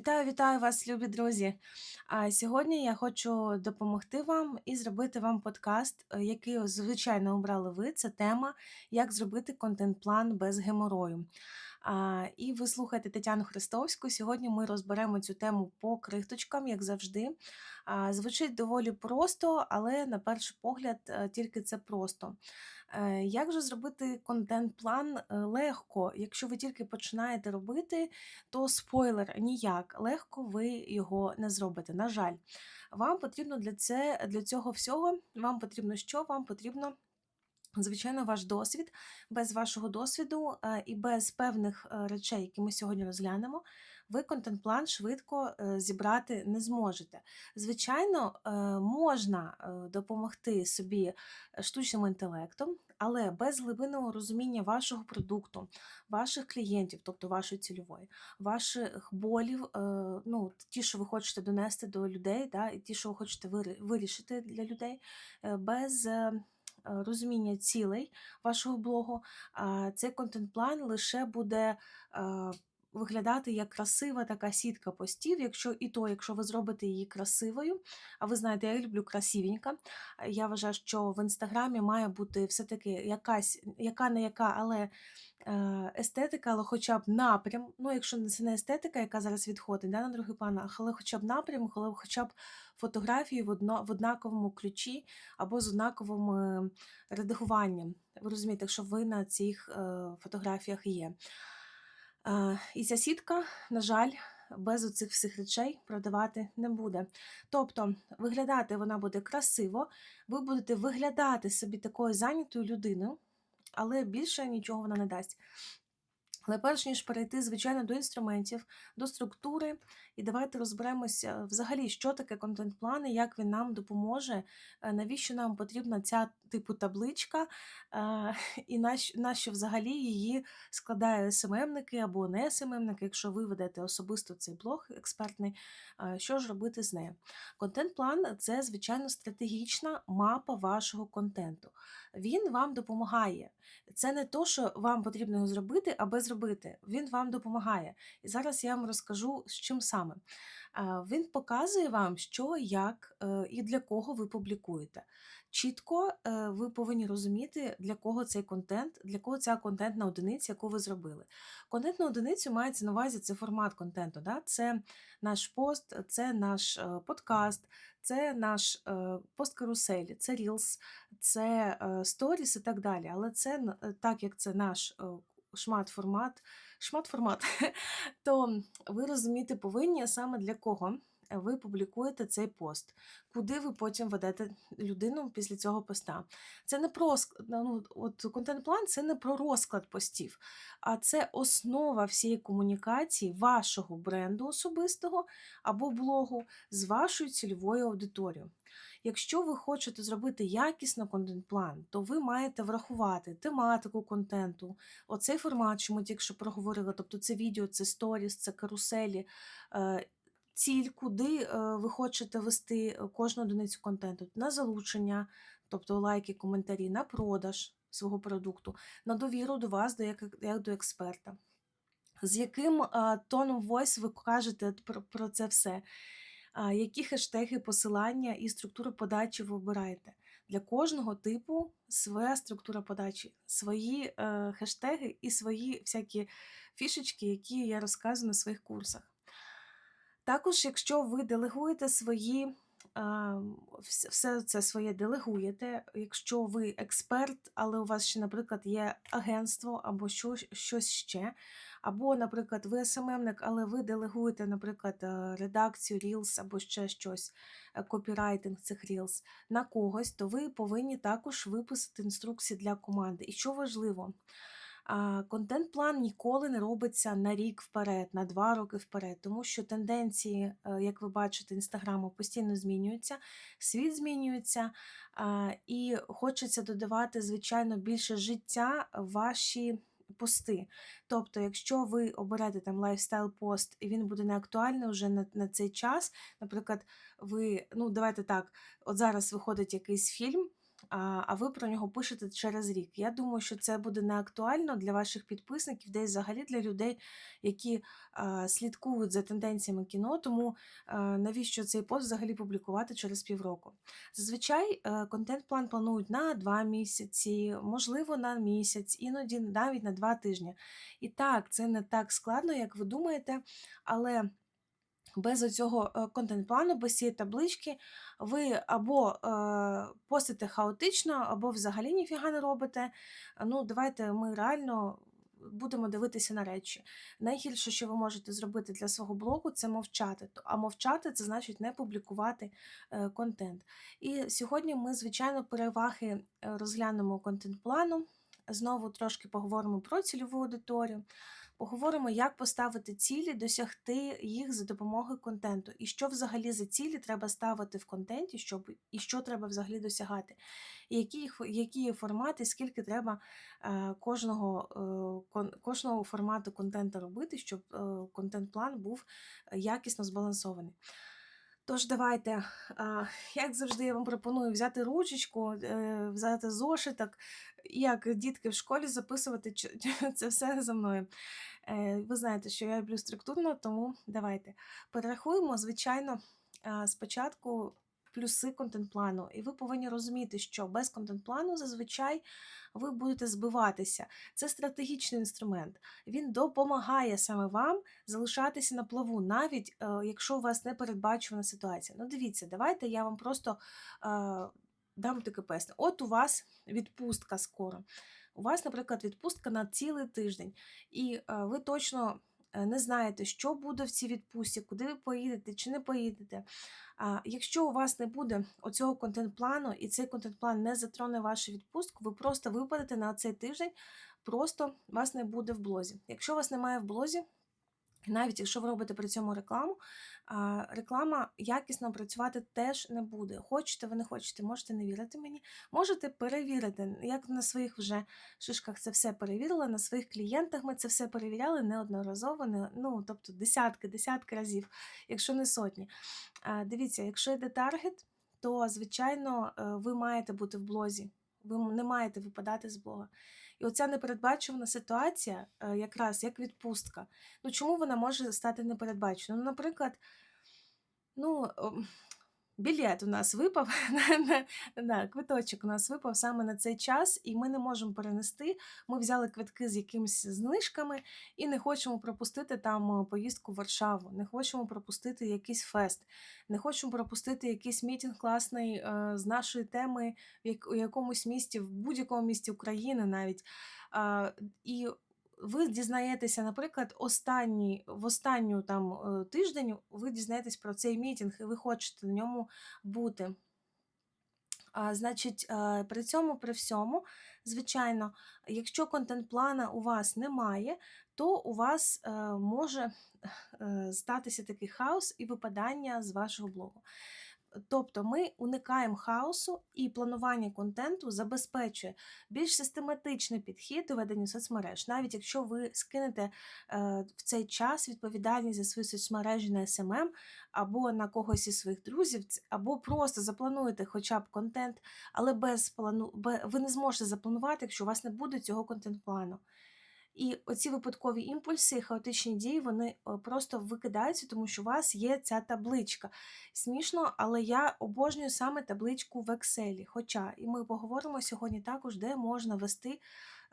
Вітаю, вітаю вас, любі друзі! А сьогодні я хочу допомогти вам і зробити вам подкаст, е, який, звичайно, обрали ви. Це тема "Як зробити контент-план без геморою". І ви слухаєте Тетяну Христовську. Сьогодні ми розберемо цю тему по крихточкам, як завжди. Звучить доволі просто, але на перший погляд, е, тільки це просто. Е, як же зробити контент-план, е, легко? Якщо ви тільки починаєте робити, то спойлер: ніяк. Легко ви його не зробите, на жаль. Вам потрібно для це для цього всього вам потрібно що? Вам потрібно Звичайно, ваш досвід. Без вашого досвіду е, і без певних е, речей, які ми сьогодні розглянемо, ви контент-план швидко е, зібрати не зможете. Звичайно, можна допомогти собі штучним інтелектом, але без глибинного розуміння вашого продукту, ваших клієнтів, тобто вашої цільової, ваших болів, ну, ті, що ви хочете донести до людей, да, і ті, що ви хочете вирішити для людей, без. Е, розуміння цілей вашого блогу, а, цей контент-план лише буде е, виглядати як красива така сітка постів. Якщо і то, якщо ви зробите її красивою, а ви знаєте, я люблю красивенька. Я вважаю, що в інстаграмі має бути все-таки якась, яка не яка, але е, естетика, але хоча б напрям. Ну, якщо це не естетика, яка зараз відходить да, на другий план, але хоча б напрям, але хоча б фотографії в, одно, в однаковому ключі або з однаковим е, редагуванням. Ви розумієте, якщо ви на цих е, фотографіях є. Е, І ця сітка, на жаль, без оцих всіх речей продавати не буде. Тобто, виглядати вона буде красиво, ви будете виглядати собі такою зайнятою людиною, але більше нічого вона не дасть. Але перш ніж перейти, звичайно, до інструментів, до структури, і давайте розберемося взагалі, що таке контент-план і як він нам допоможе, е, навіщо нам потрібна ця типу табличка, е, і нащо взагалі її складає СММники або не СММники, якщо ви ведете особисто цей блог експертний, е, що ж робити з нею. Контент-план це, звичайно, стратегічна мапа вашого контенту. Він вам допомагає. Це не то, що вам потрібно його зробити, аби зробити. Він вам допомагає. І зараз я вам розкажу, з чим саме. Він показує вам, що, як е, і для кого ви публікуєте. Чітко е, ви повинні розуміти, для кого цей контент, для кого ця контентна одиниця, яку ви зробили. Контентну одиницю мається на увазі це формат контенту. Да? Це наш пост, це наш е, подкаст, це наш пост-карусель, це Reels, це сторіс і так далі. Але це так як це наш е, шмат-формат, шмат-формат, то ви розуміти повинні саме для кого ви публікуєте цей пост, куди ви потім ведете людину після цього поста. Це не про ну, от контент-план це не про розклад постів, а це основа всієї комунікації вашого бренду особистого або блогу з вашою цільовою аудиторією. Якщо ви хочете зробити якісно контент-план, то ви маєте врахувати тематику контенту, оцей формат, що ми тільки що проговорили, тобто це відео, це сторіс, це каруселі, е, ціль, куди е, ви хочете вести е, кожну одиницю контенту, на залучення, тобто лайки, коментарі, на продаж свого продукту, на довіру до вас, до як, до експерта. З яким тоном voice ви кажете про це все? Які хештеги, посилання і структуру подачі ви обираєте? Для кожного типу своя структура подачі, свої е, хештеги і свої всякі фішечки, які я розказую на своїх курсах. Також, якщо ви делегуєте свої, все це своє делегуєте, якщо ви експерт, але у вас ще, наприклад, є агентство або що, щось ще, або, наприклад, ви СММник, але ви делегуєте, наприклад, е, редакцію Reels або ще щось, е, копірайтинг цих Reels на когось, то ви повинні також виписати інструкції для команди. І що важливо, Контент-план ніколи не робиться на рік вперед, на два роки вперед, тому що тенденції, е, як ви бачите, інстаграму постійно змінюються, світ змінюється, і хочеться додавати, звичайно, більше життя ваші пости. Тобто, якщо ви оберете там лайфстайл пост і він буде неактуальний вже на, на цей час, наприклад, ви, ну давайте так, от зараз виходить якийсь фільм а, ви про нього пишете через рік. Я думаю, що це буде не актуально для ваших підписників, де взагалі для людей, які слідкують за тенденціями кіно. Тому навіщо цей пост взагалі публікувати через півроку? Зазвичай е, контент-план планують на 2 місяці, можливо, на місяць, іноді навіть на 2 тижні. І так, це не так складно, як ви думаєте, але без оцього е, контент-плану, без цієї таблички, ви або е, постите хаотично, або взагалі ніфіга не робите. Ну, давайте ми реально будемо дивитися на речі. Найгірше, що ви можете зробити для свого блогу, це мовчати. А мовчати це значить не публікувати е, контент. І сьогодні ми, звичайно, переваги розглянемо контент-плану. Знову трошки поговоримо про цільову аудиторію. Поговоримо, як поставити цілі, досягти їх за допомогою контенту, і що взагалі за цілі треба ставити в контенті, щоб і що треба взагалі досягати, і які, які формати, скільки треба е, кожного, е, кожного формату контенту робити, щоб е, контент-план був якісно збалансований. Тож давайте, як завжди, я вам пропоную взяти ручечку, е, взяти зошиток, як дітки в школі записувати це все за мною. Е, Ви знаєте, що я люблю структурно, тому давайте перерахуємо, звичайно, спочатку плюси контент-плану. І ви повинні розуміти, що без контент-плану зазвичай ви будете збиватися. Це стратегічний інструмент. Він допомагає саме вам залишатися на плаву, навіть е, якщо у вас непередбачувана ситуація. Ну, дивіться, давайте я вам просто е, дам таке пояснення. От у вас відпустка скоро. У вас, наприклад, відпустка на цілий тиждень, і е, ви точно не знаєте, що буде в цій відпустці, куди ви поїдете чи не поїдете. А якщо у вас не буде оцього контент-плану, і цей контент-план не затроне вашу відпустку, ви просто випадете на цей тиждень, просто вас не буде в блозі. Якщо вас немає в блозі, навіть якщо ви робите при цьому рекламу, реклама якісно працювати теж не буде. Хочете, ви не хочете, можете не вірити мені, можете перевірити. Як на своїх вже шишках це все перевірила, на своїх клієнтах ми це все перевіряли неодноразово, не, ну, тобто десятки, десятки разів, якщо не сотні. Дивіться, якщо йде таргет, то звичайно е, ви маєте бути в блозі. Ви не маєте випадати з блога. І оця непередбачувана ситуація, е, якраз як відпустка. Ну чому вона може стати непередбаченою? Ну, наприклад, ну, ом, білет у нас випав, на, квиточок у нас випав саме на цей час, і ми не можемо перенести. Ми взяли квитки з якимись знижками і не хочемо пропустити там е, поїздку в Варшаву, не хочемо пропустити якийсь фест, не хочемо пропустити якийсь мітінг класний е, з нашої теми в якомусь місті, в будь-якому місті України навіть. І ви дізнаєтеся, наприклад, останній, в останню там е, тиждень ви дізнаєтесь про цей мітінг, і ви хочете на ньому бути. А, значить, е, при цьому, при всьому, звичайно, якщо контент-плана у вас немає, то у вас е, може статися такий хаос і випадання з вашого блогу. Тобто ми уникаємо хаосу і планування контенту забезпечує більш систематичний підхід до ведення соцмереж. Навіть якщо ви скинете е, в цей час відповідальність за свої соцмережі на СММ або на когось із своїх друзів, або просто заплануєте хоча б контент, але без плану ви не зможете запланувати, якщо у вас не буде цього контент-плану. І оці випадкові імпульси, хаотичні дії, вони е, просто викидаються, тому що у вас є ця табличка. Смішно, але я обожнюю саме табличку в Excel. Хоча і ми поговоримо сьогодні також, де можна вести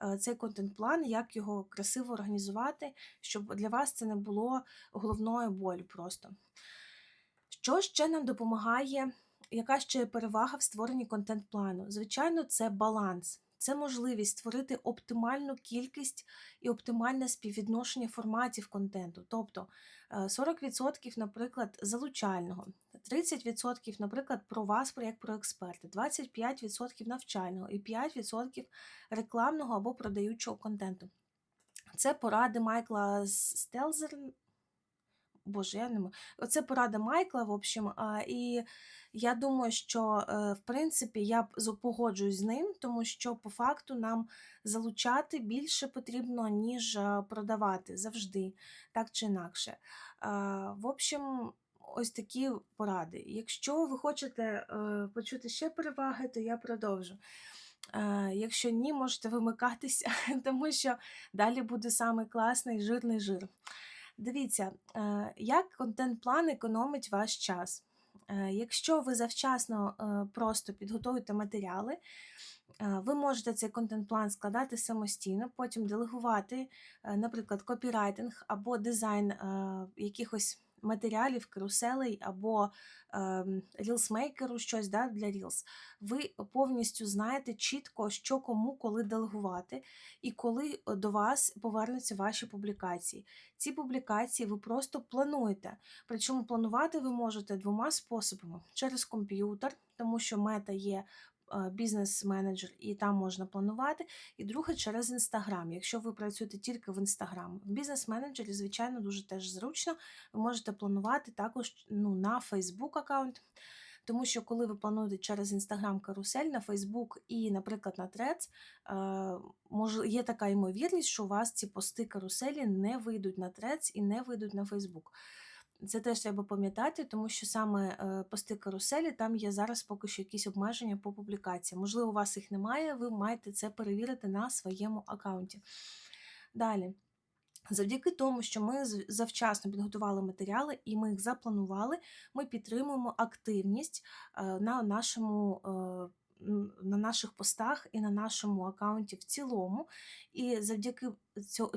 е, цей контент-план, як його красиво організувати, щоб для вас це не було головною болю просто. Що ще нам допомагає? Яка ще перевага в створенні контент-плану? Звичайно, це баланс. Це можливість створити оптимальну кількість і оптимальне співвідношення форматів контенту. Тобто е, 40%, наприклад, залучального, 30%, наприклад, про вас про- як про експерта, 25% навчального і 5% рекламного або продаючого контенту. Це поради Майкла Стелзер, Боже, я не можу. Оце порада Майкла, в общем. І я думаю, що е, в принципі я погоджуюсь з ним, тому що по факту нам залучати більше потрібно, ніж е, продавати завжди, так чи інакше. В общем, ось такі поради. Якщо ви хочете е, почути ще переваги, то я продовжу. Якщо ні, можете вимикатися, тому що далі буде самий класний жирний жир. Дивіться, е, як контент-план економить ваш час. Е, Якщо ви завчасно е, просто підготуєте матеріали, ви можете цей контент-план складати самостійно, потім делегувати, наприклад, копірайтинг або дизайн якихось матеріалів, каруселей або рілсмейкеру щось да, для Reels. Ви повністю знаєте чітко, що кому коли делегувати, і коли е, до вас повернуться ваші публікації. Ці публікації ви просто плануєте. Причому планувати ви можете двома способами: через комп'ютер, тому що мета є. Бізнес-менеджер, і там можна планувати. І друге через Інстаграм, якщо ви працюєте тільки в Інстаграм. В бізнес-менеджері, звичайно, дуже теж зручно. Ви можете планувати також ну, на Facebook аккаунт. Тому що коли ви плануєте через Instagram карусель на Facebook і, наприклад, на Threads, е, є така ймовірність, що у вас ці пости каруселі не вийдуть на Threads і не вийдуть на Facebook. Це теж треба пам'ятати, тому що саме е, пости каруселі там є зараз поки що якісь обмеження по публікаціям. Можливо, у вас їх немає, ви маєте це перевірити на своєму аккаунті. Далі. Завдяки тому, що ми завчасно підготували матеріали і ми їх запланували, ми підтримуємо активність е, на нашому. е, На наших постах і на нашому аккаунті в цілому. І завдяки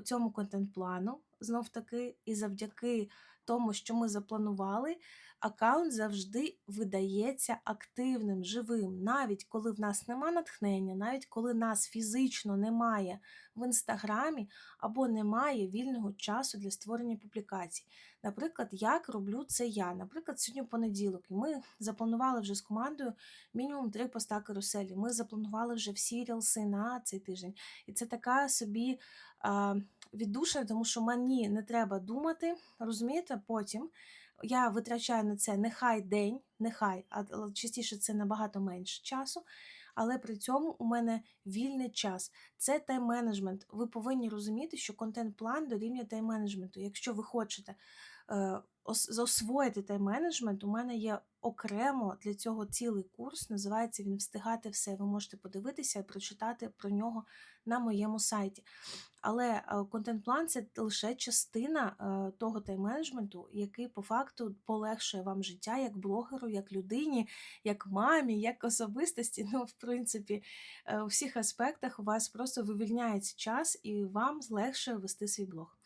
цьому контент-плану, знов таки, і завдяки тому, що ми запланували, аккаунт завжди видається активним, живим, навіть коли в нас нема натхнення, навіть коли нас фізично немає в інстаграмі або немає вільного часу для створення публікацій. Наприклад, як роблю це я. Наприклад, сьогодні понеділок, і ми запланували вже з командою мінімум три поста каруселі. Ми запланували вже всі рілси на цей тиждень. І це така собі віддушина, тому що мені не треба думати, розумієте, потім. Я витрачаю на це нехай день, нехай, а частіше це набагато менше часу, але при цьому у мене вільний час. Це тайм-менеджмент. Ви повинні розуміти, що контент-план дорівнює тайм-менеджменту. Якщо ви хочете е, ос- засвоїти тайм-менеджмент, у мене є окремо для цього цілий курс. Називається він Встигати все. Ви можете подивитися і прочитати про нього на моєму сайті. Але е, контент-план це лише частина е, того тайм-менеджменту, який по факту полегшує вам життя як блогеру, як людині, як мамі, як особистості. Ну, в принципі, у всіх аспектах у вас просто вивільняється час і вам легше вести свій блог.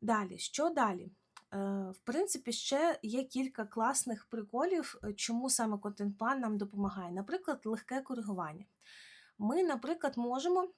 Далі, що далі? Е, В принципі, ще є кілька класних приколів, е, чому саме контент-план нам допомагає. Наприклад, легке коригування. Ми, наприклад, можемо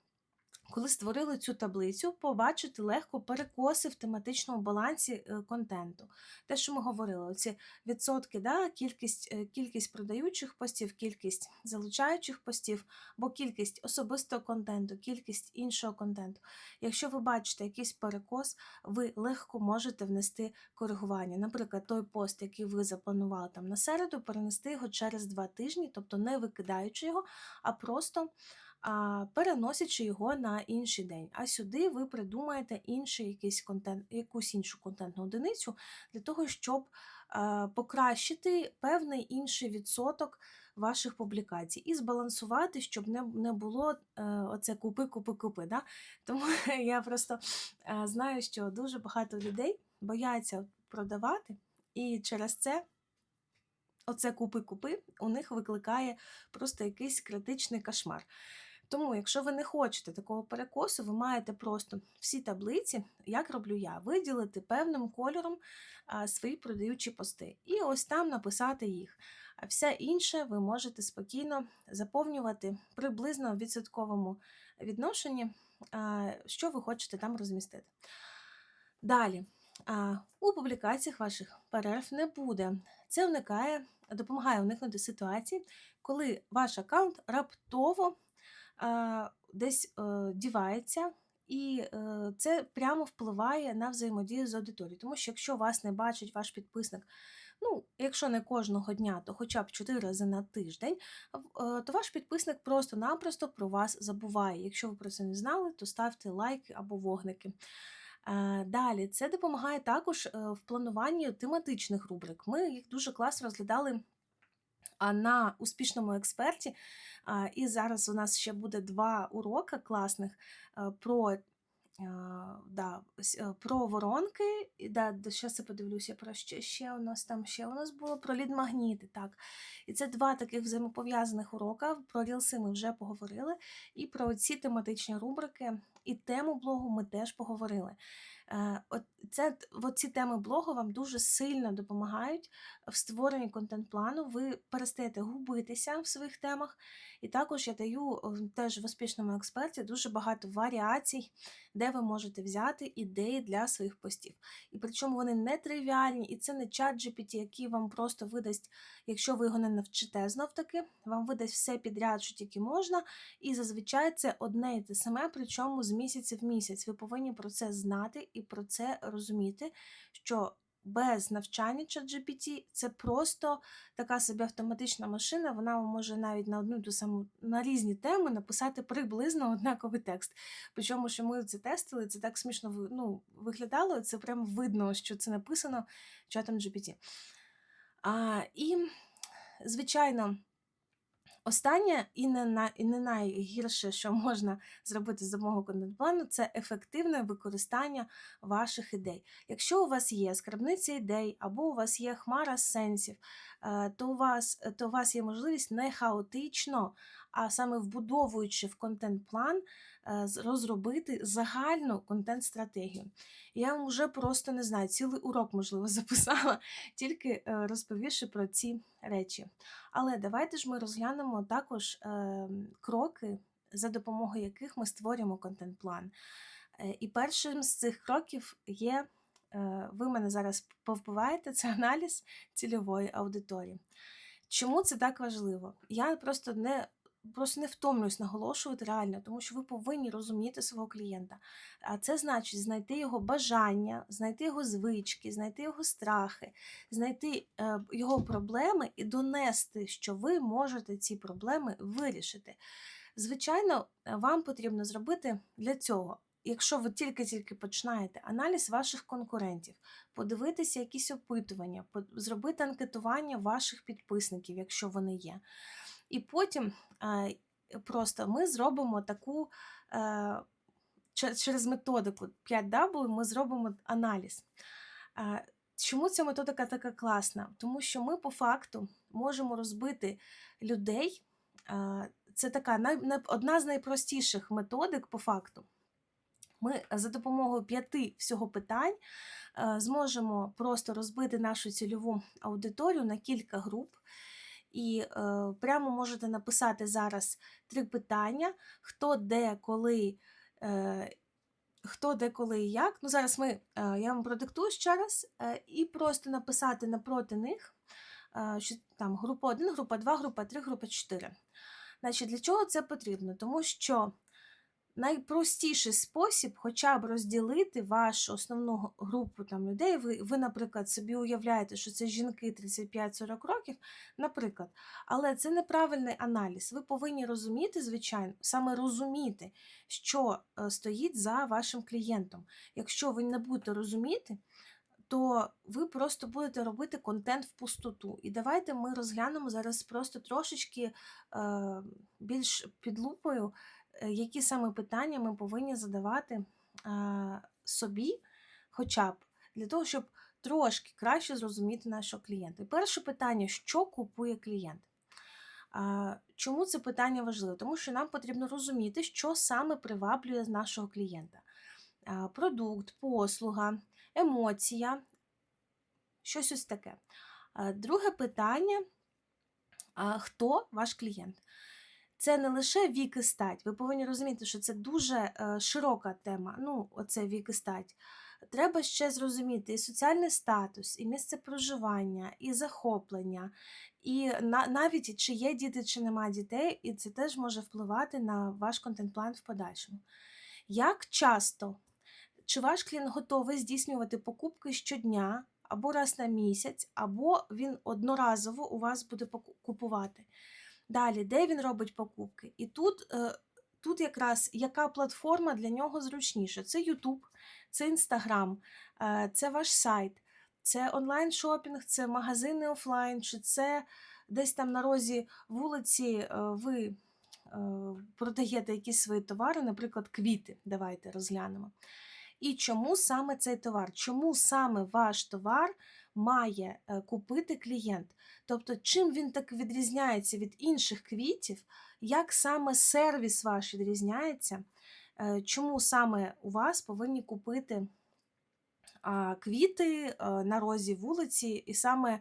коли створили цю таблицю, побачити легко перекоси в тематичному балансі е, контенту. Те, що ми говорили, оці відсотки, да, кількість, е, кількість продаючих постів, кількість залучаючих постів, або кількість особистого контенту, кількість іншого контенту. Якщо ви бачите якийсь перекос, ви легко можете внести коригування. Наприклад, той пост, який ви запланували там на середу, перенести його через два тижні, тобто не викидаючи його, а просто переносячи його на інший день. А сюди ви придумаєте інший якийсь контент, якусь іншу контентну одиницю для того, щоб покращити певний інший відсоток ваших публікацій і збалансувати, щоб не, не було е, оце купи, купи, купи. Да? Тому я просто е, знаю, що дуже багато людей бояться продавати, і через це. Оце купи-купи у них викликає просто якийсь критичний кошмар. Тому, якщо ви не хочете такого перекосу, ви маєте просто всі таблиці, як роблю я, виділити певним кольором свої продаючі пости. І ось там написати їх. А все інше ви можете спокійно заповнювати приблизно в відсотковому відношенні, що ви хочете там розмістити. Далі. У публікаціях ваших перерв не буде. Це уникає, допомагає уникнути ситуації, коли ваш аккаунт раптово десь е, дівається, і е, це прямо впливає на взаємодію з аудиторією. Тому що якщо вас не бачить ваш підписник, ну, якщо не кожного дня, то хоча б 4 рази на тиждень, е, то ваш підписник просто-напросто про вас забуває. Якщо ви про це не знали, то ставте лайки або вогники. Далі це допомагає також в плануванні тематичних рубрик. Ми їх дуже класно розглядали на успішному експерті. І зараз у нас ще буде два уроки класних е, про. Да, е, про воронки, і да, щас я подивлюся, про що ще у нас там ще у нас було про лід-магніти, так. І це два таких взаємопов'язаних урока. Про рілси ми вже поговорили, і про ці тематичні рубрики, і тему блогу ми теж поговорили. Е, От ці теми блогу вам дуже сильно допомагають в створенні контент-плану. Ви перестаєте губитися в своїх темах. І також я даю теж в успішному експерті дуже багато варіацій, де ви можете взяти ідеї для своїх постів. І причому вони не тривіальні, і це не чат GPT, який вам просто видасть, якщо ви його не навчите знов таки, вам видасть все підряд, що тільки можна. І зазвичай це одне і те саме, причому з місяця в місяць. Ви повинні про це знати і про це розуміти, що без навчання ChatGPT це просто така собі автоматична машина, вона може навіть на одну ту саму на різні теми написати приблизно однаковий текст. Причому, що ми це тестили, це так смішно ну, виглядало, це прям видно, що це написано чатом GPT. А, і, звичайно, Останнє і не, на, і не найгірше, що можна зробити з допомогою контент-плану, це ефективне використання ваших ідей. Якщо у вас є скарбниця ідей або у вас є хмара сенсів, е, то у вас, то у вас є можливість не хаотично, а саме вбудовуючи в контент-план, розробити загальну контент-стратегію. Я вам вже просто не знаю, цілий урок, можливо, записала, тільки е, розповівши про ці речі. Але давайте ж ми розглянемо також ем, кроки, за допомогою яких ми створюємо контент-план. Е, І першим з цих кроків є, е, ви мене зараз повбиваєте, це аналіз цільової аудиторії. Чому це так важливо? Я просто не. Просто не втомлююсь наголошувати реально, тому що ви повинні розуміти свого клієнта. А це значить знайти його бажання, знайти його звички, знайти його страхи, знайти е, його проблеми і донести, що ви можете ці проблеми вирішити. Звичайно, е, вам потрібно зробити для цього, якщо ви тільки-тільки починаєте, аналіз ваших конкурентів, подивитися якісь опитування, зробити анкетування ваших підписників, якщо вони є. І потім е, просто ми зробимо таку. Через методику 5W ми зробимо аналіз. Чому ця методика така класна? Тому що ми по факту можемо розбити людей. Це така одна з найпростіших методик по факту. Ми за допомогою п'яти всього питань зможемо просто розбити нашу цільову аудиторію на кілька груп. І е, прямо можете написати зараз три питання: хто, де, коли. Е, Хто де, коли і як. Ну, зараз ми, е, я вам продиктую ще раз, е, і просто написати напроти них, е, що там група 1, група 2, група 3, група 4. Значить, для чого це потрібно? Тому що найпростіший спосіб хоча б розділити вашу основну групу там, людей. Ви, ви, наприклад, собі уявляєте, що це жінки 35-40 років, наприклад, але це неправильний аналіз. Ви повинні розуміти, звичайно, саме розуміти, що е, стоїть за вашим клієнтом. Якщо ви не будете розуміти, то ви просто будете робити контент в пустоту. І давайте ми розглянемо зараз просто трошечки е, більш під лупою, які саме питання ми повинні задавати е, собі, хоча б для того, щоб трошки краще зрозуміти нашого клієнта. І перше питання: що купує клієнт? Чому це питання важливе? Тому що нам потрібно розуміти, що саме приваблює нашого клієнта. Продукт, послуга, емоція, щось ось таке. Друге питання: хто ваш клієнт? Це не лише вік і стать. Ви повинні розуміти, що це дуже е, широка тема. Ну, оце вік і стать. Треба ще зрозуміти і соціальний статус, і місце проживання, і захоплення, і на, навіть чи є діти, чи нема дітей, і це теж може впливати на ваш контент-план в подальшому. Як часто чи ваш клієнт готовий здійснювати покупки щодня, або раз на місяць, або він одноразово у вас буде купувати? Далі, де він робить покупки? І тут, е, тут якраз яка платформа для нього зручніша. Це YouTube, це Instagram, е, це ваш сайт, це онлайн-шопінг, це магазини офлайн, чи це десь там на розі вулиці е, ви продаєте якісь свої товари, наприклад, квіти. Давайте розглянемо. І чому саме цей товар? Чому саме ваш товар має е, купити клієнт? Тобто, чим він так відрізняється від інших квітів, як саме сервіс ваш відрізняється, е, чому саме у вас повинні купити квіти е, на розі вулиці, і саме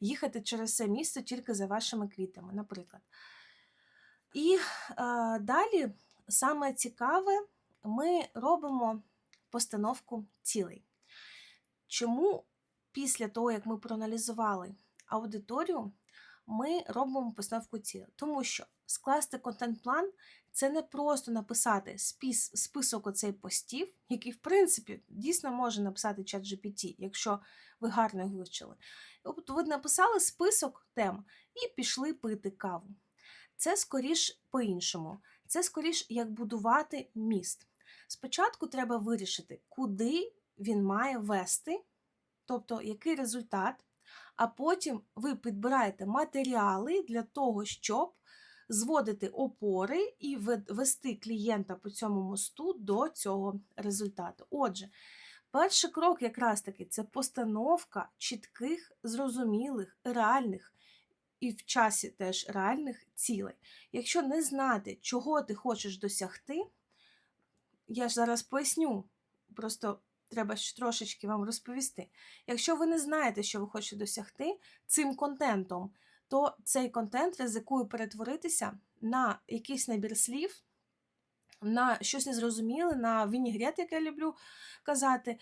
їхати через це місто тільки за вашими квітами, наприклад. І далі саме цікаве, ми робимо постановку цілей. Чому після того, як ми проаналізували аудиторію, ми робимо постановку цілей? Тому що скласти контент-план це не просто написати спіс, список оцей постів, який, в принципі, дійсно може написати чат GPT, якщо ви гарно його вивчили. Тобто ви написали список тем і пішли пити каву. Це скоріш по-іншому. Це скоріш як будувати міст. Спочатку треба вирішити, куди він має вести, тобто який результат, а потім ви підбираєте матеріали для того, щоб зводити опори і вести клієнта по цьому мосту до цього результату. Отже, перший крок якраз таки це постановка чітких, зрозумілих, реальних і в часі теж реальних цілей. Якщо не знати, чого ти хочеш досягти, я ж зараз поясню, просто треба ж трошечки вам розповісти. Якщо ви не знаєте, що ви хочете досягти цим контентом, то цей контент ризикує перетворитися на якийсь набір слів, на щось незрозуміле, на вінігрет, як я люблю казати.